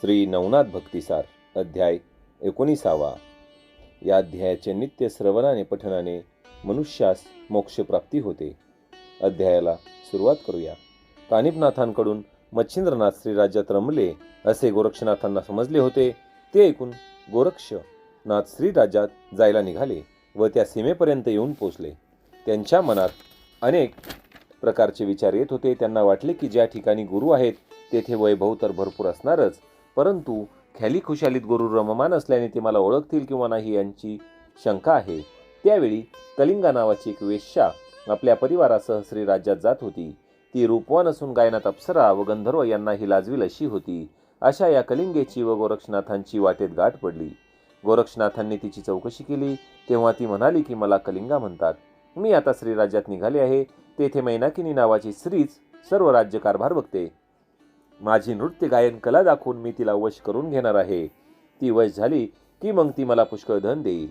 श्री नवनाथ भक्तिसार अध्याय एकोणीसावा. या अध्यायाचे नित्य श्रवणाने पठनाने मनुष्यास मोक्षप्राप्ती होते. अध्यायाला सुरुवात करूया. कानिपनाथांकडून मच्छिंद्रनाथ श्रीराज्यात रमले असे गोरक्षनाथांना समजले होते. ते ऐकून गोरक्षनाथ श्रीराज्यात जायला निघाले व त्या सीमेपर्यंत येऊन पोचले त्यांच्या मनात अनेक प्रकारचे विचार येत होते. त्यांना वाटले की ज्या ठिकाणी गुरु आहेत तेथे वैभव तर भरपूर असणारच. परंतु ख्याली खुशालीत गुरु रममान असल्याने ते मला ओळखतील किंवा नाही यांची शंका आहे. त्यावेळी कलिंगा नावाची एक वेश्या आपल्या परिवारासह श्रीराज्यात जात होती. ती रूपवान असून गायनात अप्सरा व गंधर्व यांनाही लाजवील अशी होती. अशा या कलिंगेची व गोरक्षनाथांची वाटेत गाठ पडली. गोरक्षनाथांनी तिची चौकशी केली. तेव्हा ती म्हणाली की मला कलिंगा म्हणतात. मी आता श्रीराज्यात निघाले आहे. तेथे मैनाकिनी नावाची स्त्रीच सर्व राज्यकारभार बघते. माझी नृत्य गायन कला दाखवून मी तिला वश करून घेणार आहे. ती वश झाली की मग ती मला पुष्कळ धन देईल.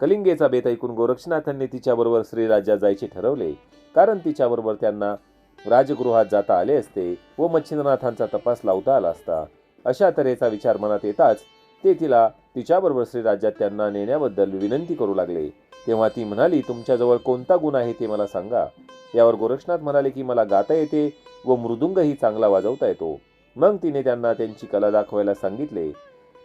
कलिंगेचा बेत ऐकून गोरक्षनाथांनी तिच्याबरोबर श्रीराज्यात जायचे ठरवले. कारण तिच्याबरोबर त्यांना राजगृहात जाता आले असते व मच्छिंद्रनाथांचा तपास लावता आला असता. अशा तऱ्हेचा विचार मनात येताच ते तिला तिच्याबरोबर श्रीराज्यात त्यांना नेण्याबद्दल विनंती करू लागले. तेव्हा ती म्हणाली तुमच्याजवळ कोणता गुण आहे ते मला सांगा. यावर गोरक्षनाथ म्हणाले की मला गाता येते व मृदुंगही चांगला वाजवता येतो. मग तिने त्यांना त्यांची कला दाखवायला सांगितले.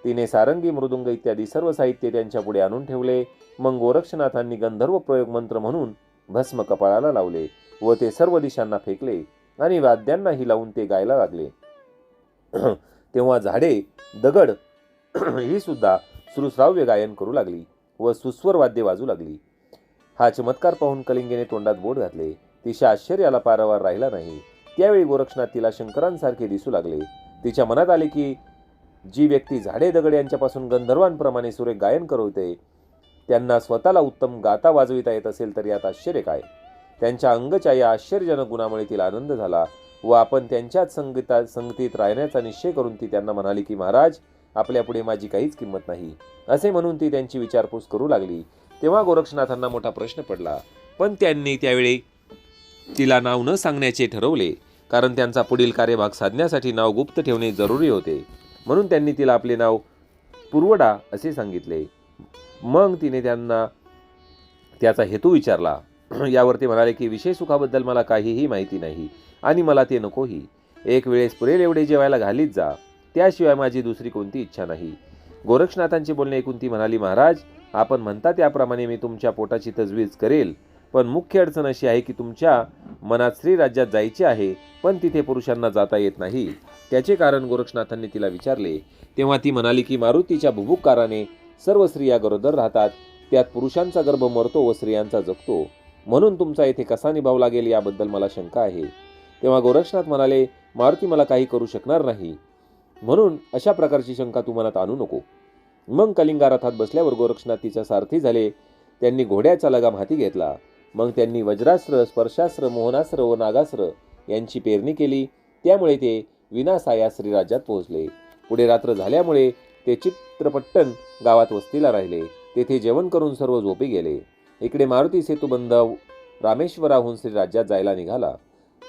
तिने सारंगी मृदुंग इत्यादी सर्व साहित्य त्यांच्या पुढे आणून ठेवले. मग गोरक्षनाथांनी गंधर्व प्रयोग मंत्र म्हणून भस्म कपाळाला लावले व ते सर्व दिशांना फेकले आणि वाद्यांनाही लावून ते गायला लागले. तेव्हा झाडे दगड ही सुद्धा सुश्राव्य गायन करू लागली व सुस्वर वाद्य वाजू लागली. हा चमत्कार पाहून कलिंगेने तोंडात बोट घातले. तिच्या आश्चर्याला पारावार राहिला नाही. त्यावेळी गोरक्षनाथ तिला शंकरांसारखे दिसू लागले. तिच्या मनात आले की जी व्यक्ती झाडे दगड यांच्यापासून गंधर्वांप्रमाणे सुरेख गायन करवते त्यांना स्वतःला उत्तम गाता वाजविता येत असेल तर यात आश्चर्य काय? त्यांच्या अंगच्या या आश्चर्यजनक गुणामुळे तिला आनंद झाला व आपण त्यांच्याच संगीता संगतीत राहण्याचा निश्चय करून ती त्यांना म्हणाली की महाराज आपल्यापुढे माझी काहीच किंमत नाही. असे म्हणून ती त्यांची विचारपूस करू लागली. तेव्हा गोरक्षनाथांना मोठा प्रश्न पडला. पण त्यांनी त्यावेळी तिला नाव न सांगण्याचे ठरवले. कारण त्यांचा पुढील कार्यभाग साधण्यासाठी नाव गुप्त ठेवणे जरुरी होते. म्हणून त्यांनी तिला आपले नाव पुरवडा असे सांगितले. मग तिने त्यांना त्याचा हेतू विचारला. यावर ते म्हणाले की विषय सुखाबद्दल मला काहीही माहिती नाही आणि मला ते नकोही. एक वेळेस पुरेल एवढे जेवायला घालीत जा. त्याशिवाय माझी दुसरी कोणती इच्छा नाही. गोरक्षनाथांचे बोलणे ऐकून ती म्हणाली महाराज आपण म्हणता त्याप्रमाणे मी तुमच्या पोटाची तजवीज करेल. पण मुख्य अडचण अशी आहे की तुमच्या मनात स्त्री राज्यात जायचे आहे पण तिथे पुरुषांना जाता येत नाही. त्याचे कारण गोरक्षनाथांनी तिला विचारले. तेव्हा ती म्हणाली की मारुतीच्या भुभुकाराने सर्व स्त्रिया गरोदर राहतात त्यात पुरुषांचा गर्भ मरतो व स्त्रियांचा जगतो. म्हणून तुमचा येथे कसा निभाव लागेल याबद्दल मला शंका आहे. तेव्हा गोरक्षनाथ म्हणाले मारुती मला काही करू शकणार नाही. म्हणून अशा प्रकारची शंका तू मनात आणू नको. मग कलिंगा रथात बसल्यावर गोरक्षनाथ तिच्या सारथी झाले. त्यांनी घोड्याचा लगाम हाती घेतला. मग त्यांनी वज्रास्त्र स्पर्शास्त्र मोहनास्त्र व नागास्त्र यांची पेरणी केली. त्यामुळे ते विनासाया श्रीराज्यात पोहोचले. पुढे रात्र झाल्यामुळे ते चित्रपट्टन गावात वस्तीला राहिले. तेथे जेवण करून सर्व झोपी गेले. इकडे मारुती सेतुबंध रामेश्वराहून श्रीराज्यात जायला निघाला.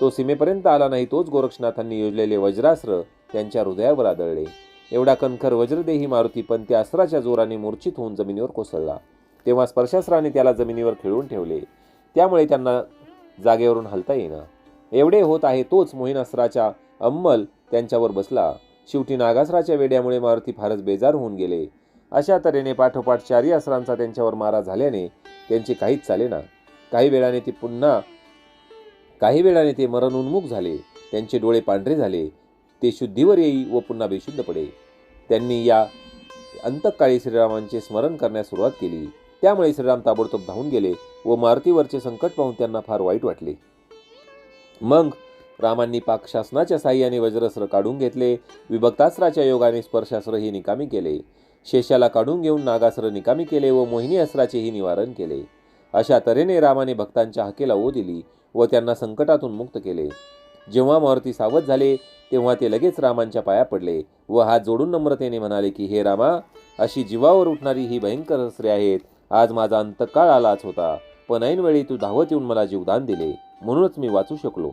तो सीमेपर्यंत आला नाही तोच गोरक्षनाथांनी योजलेले वज्रास्त्र त्यांच्या हृदयावर आदळले. एवढा कणखर वज्रदेही मारुती पण त्या अस्त्राच्या जोराने मूर्छित होऊन जमिनीवर कोसळला. तेव्हा स्पर्शास्त्राने त्याला जमिनीवर खिळून ठेवले. त्यामुळे त्यांना जागेवरून हलता येईना. एवढे होत आहे तोच मोहिनासराच्या अंमल त्यांच्यावर बसला. शेवटी नागासराच्या वेड्यामुळे मारुती फारच बेजार होऊन गेले. अशा तऱ्हेने पाठोपाठ चारी असरांचा त्यांच्यावर मारा झाल्याने त्यांचे काहीच चाले ना. काही वेळाने ते पुन्हा काही वेळाने ते मरणोन्मुख झाले. त्यांचे डोळे पांढरे झाले. ते शुद्धीवर येई व पुन्हा बेशुद्ध पडे. त्यांनी या अंतकाळी श्रीरामांचे स्मरण करण्यास सुरुवात केली. त्यामुळे श्रीराम ताबडतोब धावून गेले व मारुतीवरचे संकट पाहून त्यांना फार वाईट वाटले. मग रामांनी पाकशासनाच्या साह्याने वज्रस्त्र काढून घेतले विभक्तास्त्राच्या योगाने स्पर्शास्त्रही निकामी केले शेषाला काढून घेऊन नागास्त्र निकामी केले व मोहिनी अस्त्राचेही निवारण केले. अशा तऱ्हेने रामाने भक्तांच्या हाकेला ओ दिली व त्यांना संकटातून मुक्त केले. जेव्हा मारुती सावध झाले तेव्हा ते लगेच रामांच्या पाया पडले व हात जोडून नम्रतेने म्हणाले की हे रामा अशी जीवावर उठणारी ही भयंकर अस्त्रे आहेत. आज माझा अंतकाळ आलाच होता. पण ऐनवेळी तू धावत येऊन मला जीवदान दिले. म्हणूनच मी वाचू शकलो.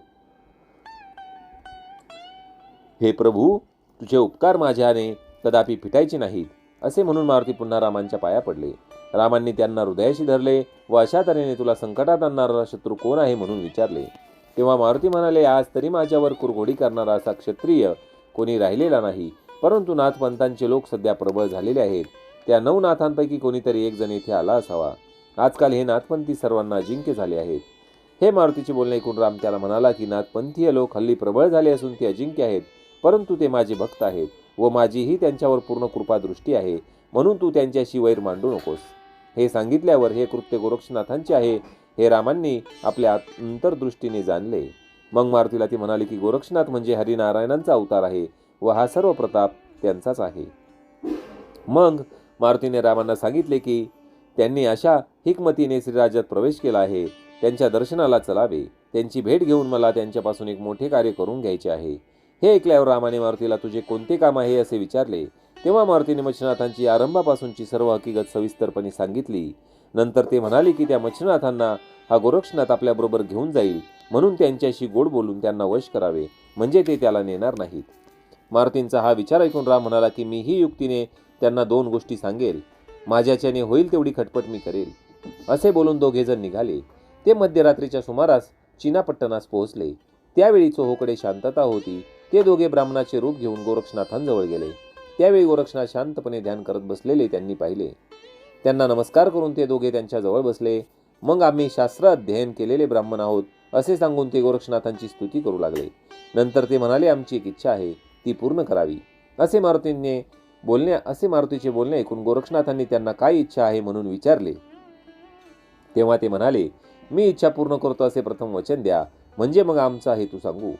हे प्रभू तुझे उपकार माझ्याने कदापि फिटायचे नाहीत असे म्हणून मारुती पुन्हा रामांच्या पाया पडले. रामांनी त्यांना हृदयाशी धरले व अशा तऱ्हेने तुला संकटात आणणारा शत्रू कोण आहे म्हणून विचारले. तेव्हा मारुती म्हणाले आज तरी माझ्यावर कुरघोडी करणारा असा क्षत्रिय कोणी राहिलेला नाही परंतु नाथपंतांचे लोक सध्या प्रबळ झालेले आहेत. त्या नऊ नाथांपैकी कोणीतरी एक जण इथे आला असावा. आजकाल हे नाथपंथी सर्वांना अजिंक्य झाले आहेत. हे मारुतीचे बोलणे ऐकून राम त्याला म्हणाला की नाथपंथीय लोक हल्ली प्रबळ झाले असून ते अजिंक्य आहेत परंतु ते माझे भक्त आहेत व माझीही त्यांच्यावर पूर्ण कृपादृष्टी आहे म्हणून तू त्यांच्याशी वैर मांडू नकोस. हे सांगितल्यावर हे कृत्य गोरक्षनाथांचे आहे हे रामांनी आपल्या अंतर्दृष्टीने जाणले. मग मारुतीला ती म्हणाली की गोरक्षनाथ म्हणजे हरिनारायणांचा अवतार आहे व हा सर्व प्रताप त्यांचाच आहे. मग मारुतीने रामांना सांगितले की त्यांनी अशा हिकमतीने श्रीराज्यात प्रवेश केला आहे त्यांच्या दर्शनाला चलावे. त्यांची भेट घेऊन मला त्यांच्यापासून एक मोठे कार्य करून घ्यायचे आहे. हे ऐकल्यावर रामाने मारुतीला तुझे कोणते काम आहे? असे विचारले. तेव्हा मारुतीने मच्छनाथांची आरंभापासूनची सर्व हकीकत सविस्तरपणे सांगितली. नंतर ते म्हणाले की त्या मच्छनाथांना हा गोरक्षनाथ आपल्याबरोबर घेऊन जाईल. म्हणून त्यांच्याशी गोड बोलून त्यांना वश करावे. म्हणजे ते त्याला नेणार नाहीत. मारुतींचा हा विचार ऐकून राम म्हणाला की मी ही युक्तीने त्यांना दोन गोष्टी सांगेल. माझ्याच्याने होईल तेवढी खटपट मी करेल. असे बोलून दोघे जण निघाले. ते मध्यरात्रीच्या सुमारास चिनापट्टणास पोहोचले. त्यावेळी चोहोकडे शांतता होती. ते दोघे ब्राह्मणाचे रूप घेऊन गोरक्षनाथांजवळ गेले. त्यावेळी गोरक्षनाथ शांतपणे ध्यान करत बसलेले त्यांनी पाहिले. त्यांना नमस्कार करून ते दोघे त्यांच्या जवळ बसले. मग आम्ही शास्त्र अध्ययन केलेले ब्राह्मण आहोत असे सांगून ते गोरक्षनाथांची स्तुती करू लागले. नंतर ते म्हणाले आमची एक इच्छा आहे ती पूर्ण करावी. असे मारुतींनी बोलणे असे मारुतीचे बोलणे ऐकून गोरक्षनाथांनी त्यांना काय इच्छा आहे म्हणून विचारले. तेव्हा ते म्हणाले मी इच्छा पूर्ण करतो असे प्रथम वचन द्या. म्हणजे मग आमचा हेतू सांगू.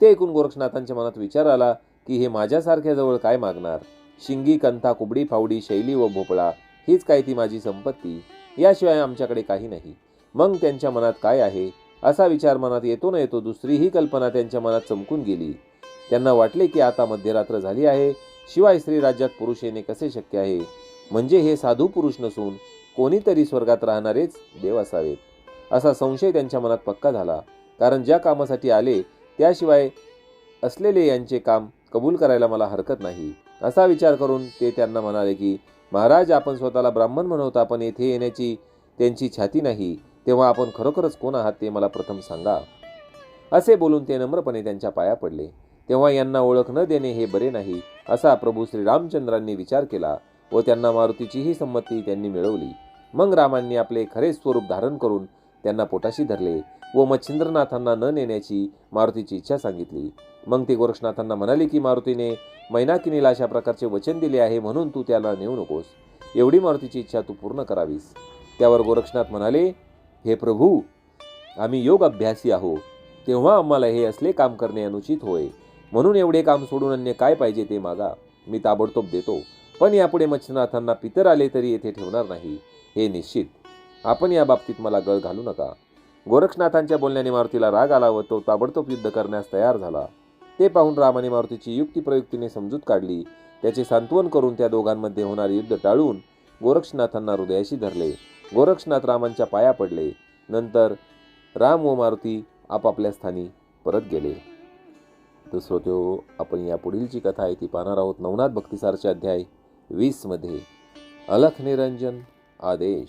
ते ऐकून गोरक्षनाथांच्या मनात विचार आला की हे माझ्यासारख्या जवळ काय मागणार? शिंगी कंथा कुबडी फावडी शैली व भोपळा हीच काय ती माझी संपत्ती? याशिवाय आमच्याकडे काही नाही. मग त्यांच्या मनात काय आहे? असा विचार मनात येतो न येतो दुसरीही कल्पना त्यांच्या मनात चमकून गेली. त्यांना वाटले की आता मध्यरात्र झाली आहे. शिवाय स्त्री राज्यात पुरुष येणे कसे शक्य आहे? म्हणजे हे साधू पुरुष नसून कोणीतरी स्वर्गात राहणारेच देव असावेत. असा संशय त्यांच्या मनात पक्का झाला. कारण ज्या कामासाठी आले त्याशिवाय असलेले यांचे काम कबूल करायला मला हरकत नाही. असा विचार करून ते त्यांना म्हणाले की महाराज आपण स्वतःला ब्राह्मण म्हणवता पण येथे येण्याची त्यांची छाती नाही. तेव्हा आपण खरोखरच कोण आहात ते मला प्रथम सांगा. असे बोलून ते नम्रपणे त्यांच्या पाया पडले. तेव्हा यांना ओळख न देणे हे बरे नाही असा प्रभू श्रीरामचंद्रांनी विचार केला व त्यांना मारुतीचीही संमती त्यांनी मिळवली. मग रामांनी आपले खरे स्वरूप धारण करून त्यांना पोटाशी धरले व मच्छिंद्रनाथांना न नेण्याची मारुतीची इच्छा सांगितली. मग ते गोरक्षनाथांना म्हणाले की मारुतीने मैनाकिनीला अशा प्रकारचे वचन दिले आहे म्हणून तू त्याला नेऊ नकोस. एवढी मारुतीची इच्छा तू पूर्ण करावीस. त्यावर गोरक्षनाथ म्हणाले हे प्रभू आम्ही योग अभ्यासी आहो तेव्हा आम्हाला हे असले काम करणे अनुचित होय. म्हणून एवढे काम सोडून अन्य काय पाहिजे ते मागा. मी ताबडतोब देतो. पण यापुढे मच्छनाथांना पितर आले तरी येथे ठेवणार नाही. हे निश्चित. आपण या बाबतीत मला गळ घालू नका. गोरक्षनाथांच्या बोलण्याने मारुतीला राग आला व तो ताबडतोब युद्ध करण्यास तयार झाला. ते पाहून रामाने मारुतीची युक्तिप्रयुक्तीने समजूत काढली. त्याचे सांत्वन करून त्या दोघांमध्ये होणारे युद्ध टाळून गोरक्षनाथांना हृदयाशी धरले. गोरक्षनाथ रामांच्या पाया पडले. नंतर राम व मारुती आपापल्या स्थानी परत गेले. तर श्रोत्यो आपण यापुढील जी कथा आहे ती पाहणार आहोत. नवनाथ भक्तिसारचे अध्याय वीसमध्ये. अलख निरंजन आदेश.